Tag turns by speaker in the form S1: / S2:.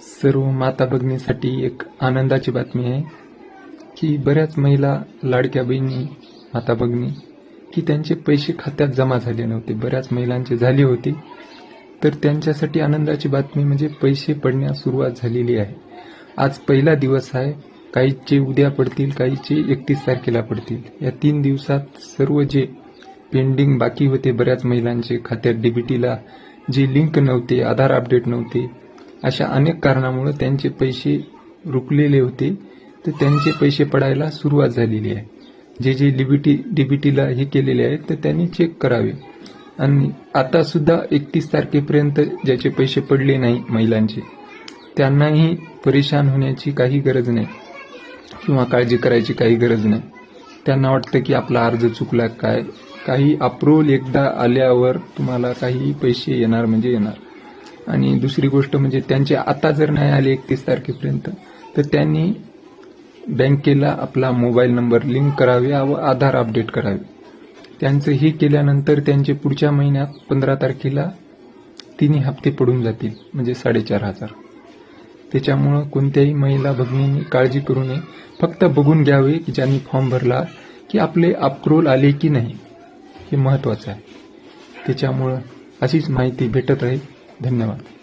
S1: सर्व माता भगिनीसाठी एक आनंदाची बातमी आहे की बऱ्याच महिला लाडक्या बहिणी माता भगिनी की त्यांचे पैसे खात्यात जमा झाले नव्हते. बऱ्याच महिलांचे झाले होते. तर त्यांच्यासाठी आनंदाची बातमी म्हणजे पैसे पडण्यास सुरुवात झालेली आहे. आज पहिला दिवस आहे. काहीचे उद्या पडतील काहीचे एकतीस तारखेला पडतील. या तीन दिवसात सर्व जे पेंडिंग बाकी होते बऱ्याच महिलांचे खात्यात डीबीटीला जे लिंक नव्हते आधार अपडेट नव्हते अशा अनेक कारणामुळे त्यांचे पैसे रुकलेले होते. तर त्यांचे पैसे पडायला सुरुवात झालेली आहे. जे जे डीबीटी डीबीटीला हे केलेले आहेत तर त्यांनी चेक करावे. आणि आता सुद्धा एकतीस तारखेपर्यंत ज्याचे पैसे पडले नाही महिलांचे त्यांनाही परेशान होण्याची काही गरज नाही किंवा काळजी करायची काही गरज नाही. त्यांना वाटतं की आपला अर्ज चुकला काय? काही अप्रूव्हल एकदा आल्यावर तुम्हाला काही पैसे येणार म्हणजे येणार. आणि दुसरी गोष्ट म्हणजे त्यांचे आता जर नाही आले एकतीस तारखेपर्यंत तर त्यांनी बँकेला आपला मोबाईल नंबर लिंक करावे व आधार अपडेट करावे. त्यांचं हे केल्यानंतर त्यांचे पुढच्या महिन्यात पंधरा तारखेला तिन्ही हप्ते पडून जातील म्हणजे साडेचार हजार. त्याच्यामुळं कोणत्याही महिला भगिनींनी काळजी करू नये. फक्त बघून घ्यावे की ज्यांनी फॉर्म भरला की आपले अप्रूव्हल आले की नाही हे महत्वाचं आहे. त्याच्यामुळं अशीच माहिती भेटत राहील. धन्यवाद.